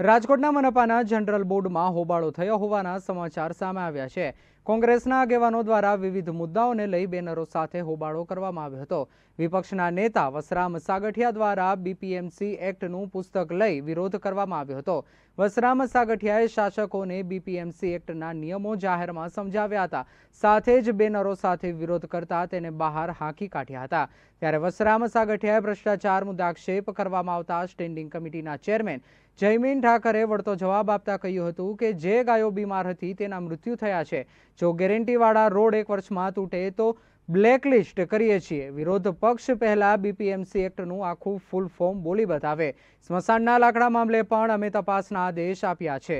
રાજકોટના મનપાના જનરલ બોર્ડમાં હોબાળો થયો હોવાના સમાચાર સામે આવ્યા છે. કોંગ્રેસના આગેવાનો દ્વારા વિવિધ મુદ્દાઓને લઈ બેનરો સાથે હોબાળો કરવામાં આવ્યો હતો. વિપક્ષના નેતા વસરામ સાગઠિયા દ્વારા બીપીએમસી એક્ટનું પુસ્તક લઈ વિરોધ કરવામાં આવ્યો હતો. વસરામ સાગઠિયાએ શાસકોને બીપીએમસી એક્ટના નિયમો જાહેરમાં સમજાવ્યા હતા. સાથે જ બેનરો સાથે વિરોધ કરતા તેને બહાર હાંકી કાઢ્યા હતા. ત્યારે વસરામ સાગઠિયાએ ભ્રષ્ટાચાર મુદ્દે આક્ષેપ કરવામાં આવતા સ્ટેન્ડિંગ કમિટીના ચેરમેન જયમીન ઠાકરે વળતો જવાબ આપતા કહ્યું હતું કે જે ગાયો બીમાર હતી તેના મૃત્યુ થયા છે. જો ગેરંટીવાળા રોડ એક વર્ષમાં તૂટે તો બ્લેકલિસ્ટ કરીએ છીએ. વિરોધ પક્ષ પહેલા બીપીએમસી એક્ટનું આખું ફૂલ ફોર્મ બોલી બતાવે. સ્મશાનના લાકડા મામલે પણ અમે તપાસના આદેશ આપ્યા છે.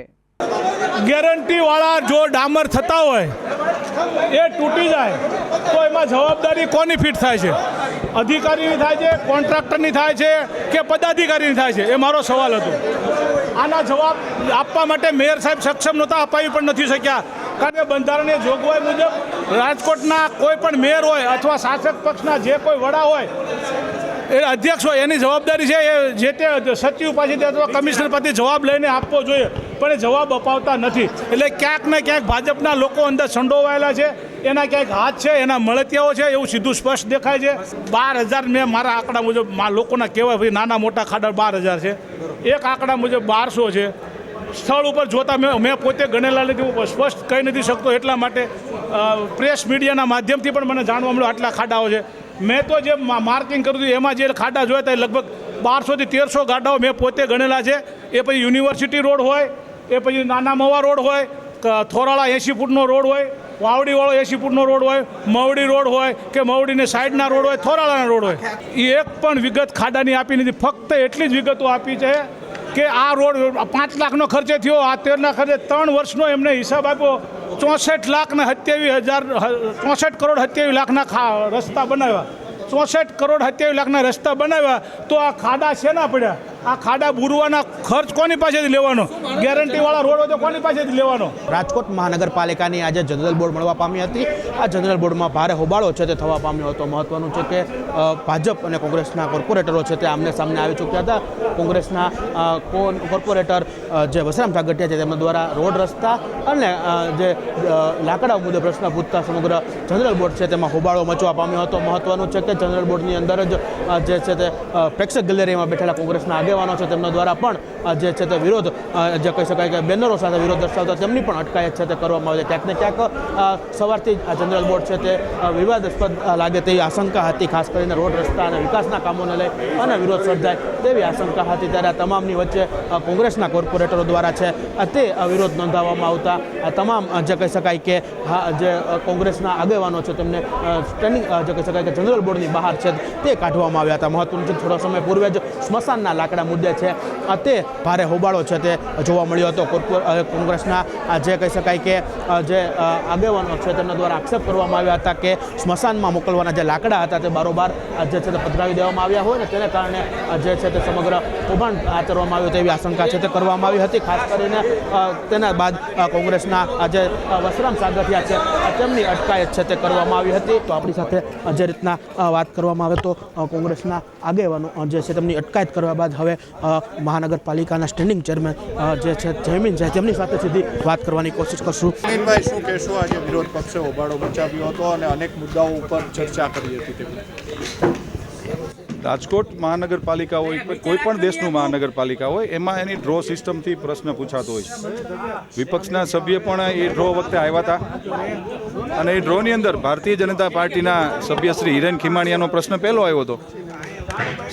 ગેરંટીવાળા જો ડામર થતા હોય, એ તૂટી જાય, તો એમાં જવાબદારી કોની ફિટ થાય છે? અધિકારીની થાય છે, કોન્ટ્રાક્ટરની થાય છે, કે પદાધિકારીની થાય છે? એ મારો સવાલ હતો. આના જવાબ આપવા માટે મેયર સાહેબ સક્ષમ નહોતા અપાવી પણ નથી શક્યા. કારણ કે બંધારણીય જોગવાઈ મુજબ રાજકોટના કોઈ પણ મેયર હોય અથવા શાસક પક્ષના જે કોઈ વડા હોય, એ અધ્યક્ષ હોય, એની જવાબદારી છે એ જે તે સચિવ પાસેથી અથવા કમિશનર પાસેથી જવાબ લઈને આપવો જોઈએ. પણ એ જવાબ અપાવતા નથી. એટલે ક્યાંક ને ક્યાંક ભાજપના લોકો અંદર સંડોવાયેલા છે, એના ક્યાંક હાથ છે, એના મળતિયાઓ છે, એવું સીધું સ્પષ્ટ દેખાય છે. બાર હજાર મેં મારા આંકડા મુજબ લોકોના કહેવાય, ભાઈ નાના મોટા ખાડા બાર હજાર છે. એક આંકડા મુજબ બારસો છે. સ્થળ ઉપર જોતા મેં મેં પોતે ગણેલા નથી હું સ્પષ્ટ કહી નથી શકતો એટલા માટે પ્રેસ મીડિયાના માધ્યમથી પણ મને જાણવા મળ્યું આટલા ખાડાઓ છે. મેં તો જે માર્કિંગ કર્યું હતું, એમાં જે ખાડા જોયા હતા લગભગ બારસોથી તેરસો ગાડાઓ મેં પોતે ગણેલા છે. એ પછી યુનિવર્સિટી રોડ હોય, એ પછી નાના મવા રોડ હોય થોરાળા એંશી ફૂટનો રોડ હોય, વાવડીવાળો એંશી ફૂટનો રોડ હોય મવડી રોડ હોય કે મવડીની સાઈડના રોડ હોય, થોરાળાના રોડ હોય. એ એક પણ વિગત ખાડાની આપી નથી, ફક્ત એટલી જ વિગતો આપી છે કે આ રોડ પાંચ લાખનો ખર્ચે થયો, આ તેરના ખર્ચે ત્રણ વર્ષનો એમને હિસાબ આપ્યો. ચોસઠ લાખ ને સત્યાવીસ હજાર, ચોસઠ કરોડ સત્યાવીસ લાખના રસ્તા બનાવ્યા. ચોસઠ કરોડ સત્યાવીસ લાખના રસ્તા બનાવ્યા, તો આ ખાડા શેના પડ્યા? આ ખાડા બુરવાના ખર્ચ કોની પાસેથી લેવાનો? ગેરંટીવાળા રોડ હોય તો કોની પાસેથી લેવાનો? રાજકોટ મહાનગરપાલિકાની આજે જનરલ બોર્ડ મળવા પામી હતી. આ જનરલ બોર્ડમાં ભારે હોબાળો છે તે થવા પામ્યો હતો. મહત્વનું છે કે ભાજપ અને કોંગ્રેસના કોર્પોરેટરો છે તે આમને સામને આવી ચૂક્યા હતા. કોંગ્રેસના કોર્પોરેટર જે વસરામ ઠાગટિયા છે તેમના દ્વારા રોડ રસ્તા અને જે લાકડા મુદ્દે પ્રશ્ન પૂછતા સમગ્ર જનરલ બોર્ડ છે તેમાં હોબાળો મચવા પામ્યો હતો. મહત્વનું છે કે જનરલ બોર્ડની અંદર જ જે છે તે પ્રેક્ષક ગેલેરીમાં બેઠેલા કોંગ્રેસના આગેવાનો છે તેમના દ્વારા પણ જે છે તે વિરોધ જે કહી શકાય કે બેનરો સાથે વિરોધ દર્શાવતા તેમની પણ અટકાયત છે તે કરવામાં આવે છે. ક્યાંક ને ક્યાંક સવારથી જ આ જનરલ બોર્ડ છે તે વિવાદાસ્પદ લાગે તેવી આશંકા હતી, ખાસ કરીને રોડ રસ્તા અને વિકાસના કામોને લઈ અને વિરોધ સર્જાય તેવી આશંકા હતી ત્યારે આ તમામની વચ્ચે કોંગ્રેસના કોંગ્રેસના કોર્પોરેટરો દ્વારા છે તે વિરોધ નોંધાવવામાં આવતા તમામ જે કહી શકાય કે હા, જે કોંગ્રેસના આગેવાનો છે તેમને સ્ટેન્ડિંગ જે કહી શકાય કે જનરલ બોર્ડની બહાર છે તે કાઢવામાં આવ્યા હતા. મહત્વનું છે થોડા સમય પૂર્વે જ સ્મશાનના લાકડા મુદ્દે છે. તે ભારે હોબાળો છે તે જોવા મળ્યો હતો. કોંગ્રેસના જે કહી શકાય કે જે આગેવાનો છે તેમના દ્વારા આક્ષેપ કરવામાં આવ્યા હતા કે સ્મશાનમાં મોકલવાના જે લાકડા હતા તે બારોબાર જે છે તે પધરાવી દેવામાં આવ્યા હોય ને તેને કારણે જે છે તે સમગ્ર કૌભાંડ આચરવામાં આવ્યું તેવી આશંકા છે તે કરવામાં આવી હતી. ખાસ કરીને તેના બાદ કોંગ્રેસના જે વસરામ સાગઠિયા છે તેમની અટકાયત છે તે કરવામાં આવી હતી. તો આપણી સાથે જે રીતના વાત કરવામાં આવે તો કોંગ્રેસના આગેવાનો જે છે તેમની અટકાયત કરવા બાદ હવે અ, મહાનગરપાલિકાના સ્ટેન્ડિંગ ચેરમેન જે છે જયમીન છે તેમની સાથે સીધી વાત કરવાની કોશિશ કરશું. નવીનભાઈ શું કહેશો? આજે વિરોધ પક્ષે હોબાળો મચાવ્યો હતો અને અનેક મુદ્દાઓ ઉપર ચર્ચા કરી હતી તેમણે રાજકોટ મહાનગરપાલિકા હોય કોઈ પણ દેશનું મહાનગરપાલિકા હોય એમાં એની ડ્રો સિસ્ટમથી પ્રશ્ન પૂછાતો હોય છે. વિપક્ષના સભ્ય પણ એ ડ્રો વખતે આવ્યા હતા. અને એ ડ્રોની અંદર ભારતીય જનતા પાર્ટીના સભ્ય શ્રી હિરેન ખીમાણીયાનો પ્રશ્ન પહેલો આવ્યો હતો.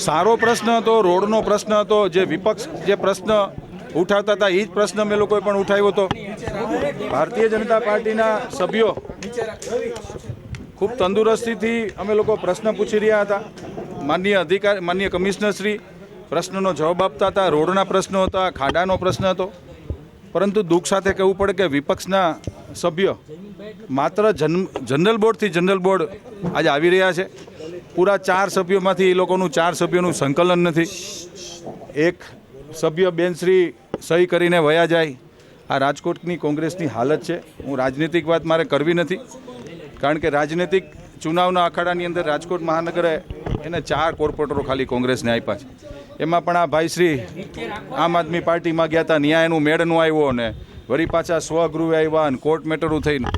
સારો પ્રશ્ન હતો, રોડનો પ્રશ્ન હતો, જે વિપક્ષ જે પ્રશ્ન ઉઠાવતા હતા એ જ પ્રશ્ન મેં લોકોએ પણ ઉઠાવ્યો હતો. ભારતીય જનતા પાર્ટીના સભ્યો ખૂબ તંદુરસ્તીથી અમે લોકો પ્રશ્ન પૂછી રહ્યા હતા. માન્ય અધિકાર, માનનીય કમિશનરશ્રી પ્રશ્નનો જવાબ આપતા હતા, રોડના પ્રશ્નો હતા, ખાડાનો પ્રશ્ન હતો. પરંતુ દુઃખ સાથે કહેવું પડે કે વિપક્ષના સભ્ય માત્ર જન, જનરલ બોર્ડથી જનરલ બોર્ડ આજે આવી રહ્યા છે. પૂરા ચાર સભ્યોમાંથી એ લોકોનું ચાર સભ્યોનું સંકલન નથી. એક સભ્ય બેનશ્રી સહી કરીને વયા જાય. આ રાજકોટની કોંગ્રેસની હાલત છે. હું રાજનીતિક વાત મારે કરવી નથી. કારણ કે રાજનીતિક ચુનાવના અખાડાની અંદર રાજકોટ મહાનગરે એને ચાર કોર્પોરેટરો ખાલી કોંગ્રેસને આપ્યા છે. એમાં પણ આ ભાઈશ્રી આમ આદમી પાર્ટીમાં ગયા હતા ન્યાયનું મેળનું આવ્યો ને વળી પાછા સ્વગૃહે આવ્યા અને કોર્ટ મેટરું થઈને.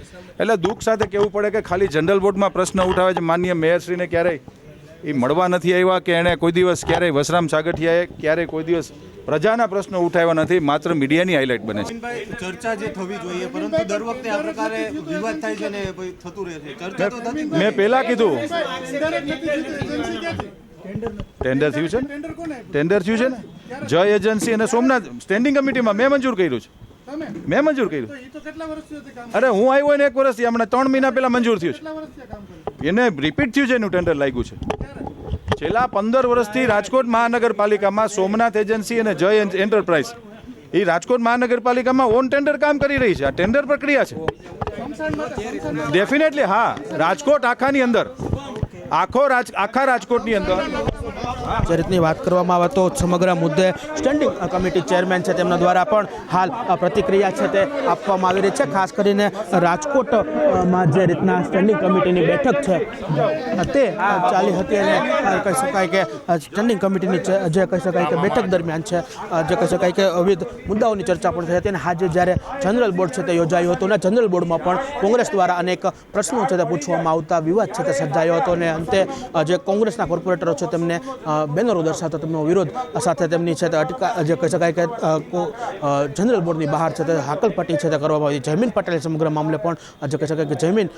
એટલે દુઃખ સાથે કહેવું પડે કે ખાલી જનરલ બોર્ડમાં પ્રશ્ન ઉઠાવે છે. માન્ય મેયરશ્રીને ક્યારેય એ મળવા નથી આવ્યા કે એણે કોઈ દિવસ ક્યારેય વસરામ સાગઠિયાએ ક્યારેય કોઈ દિવસ પ્રજાના પ્રશ્નો ઉઠાવ્યા નથી. માત્ર મીડિયાની હાઇલાઇટ બને છે. ચર્ચા જે થવી જોઈએ પરંતુ દર વખતે આ પ્રકારે વિવાદ થાય છે ને થતું રહે છે. ચર્ચા તો મેં પહેલા કીધું. ટેન્ડર થયું છે ને? ટેન્ડર થયું છે ને? જય એજન્સી અને સોમનાથ. સ્ટેન્ડિંગ કમિટીમાં મેં મંજૂર કર્યું છે. મેં મંજૂર કર્યું. અરે હું આવ્યો ને એક વર્ષથી હમણાં ત્રણ મહિના પહેલા મંજૂર થયું છે. એને રિપીટ થયું છે એનું ટેન્ડર લાગ્યું છે. છેલ્લા પંદર વર્ષથી રાજકોટ મહાનગરપાલિકામાં સોમનાથ એજન્સી અને જય એન્ટરપ્રાઇઝ એ રાજકોટ મહાનગરપાલિકામાં ઓન ટેન્ડર કામ કરી રહી છે. આ ટેન્ડર પ્રક્રિયા છે. ડેફિનેટલી હા. રાજકોટ આખાની અંદર. આખો રાજ આખા રાજકોટની અંદર. જે રીતની વાત કરવામાં આવે તો સમગ્ર મુદ્દે સ્ટેન્ડિંગ કમિટી ચેરમેન છે તેમના દ્વારા પણ હાલ પ્રતિક્રિયા છે તે આપવામાં આવી રહી છે. ખાસ કરીને રાજકોટમાં જે રીતના સ્ટેન્ડિંગ કમિટીની બેઠક છે, તે ચાલી હતી અને કહી શકાય કે સ્ટેન્ડિંગ કમિટીની જે કહી શકાય કે બેઠક દરમિયાન છે, જે કહી શકાય કે વિવિધ મુદ્દાઓની ચર્ચા પણ થઈ હતી અને આજે જ્યારે જનરલ બોર્ડ છે તે યોજાયું હતું અને જનરલ બોર્ડમાં પણ કોંગ્રેસ દ્વારા અનેક પ્રશ્નો છે તે પૂછવામાં આવતા વિવાદ છે તે સર્જાયો હતો અને અંતે જે કોંગ્રેસના કોર્પોરેટરો છે તેમને બેનરો દર્શાવતા તેમનો વિરોધ. સાથે તેમની છે તે અટકા જે કહી શકાય કે જનરલ બોર્ડની બહાર છે તે હાકલપટ્ટી છે તે કરવામાં આવી. જયમીન પટેલ સમગ્ર મામલે પણ જે કહી શકાય કે જયમીન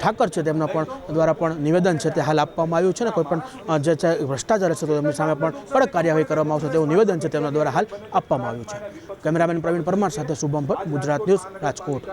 ઠાકર છે તેમના પણ દ્વારા પણ નિવેદન છે તે હાલ આપવામાં આવ્યું છે ને કોઈ પણ જે છે ભ્રષ્ટાચાર છે તો તેમની સામે પણ કડક કાર્યવાહી કરવામાં આવશે તેવું નિવેદન છે તેમના દ્વારા હાલ આપવામાં આવ્યું છે. કેમેરામેન પ્રવીણ પરમાર સાથે શુભમ ભટ્ટ, ગુજરાત ન્યૂઝ રાજકોટ.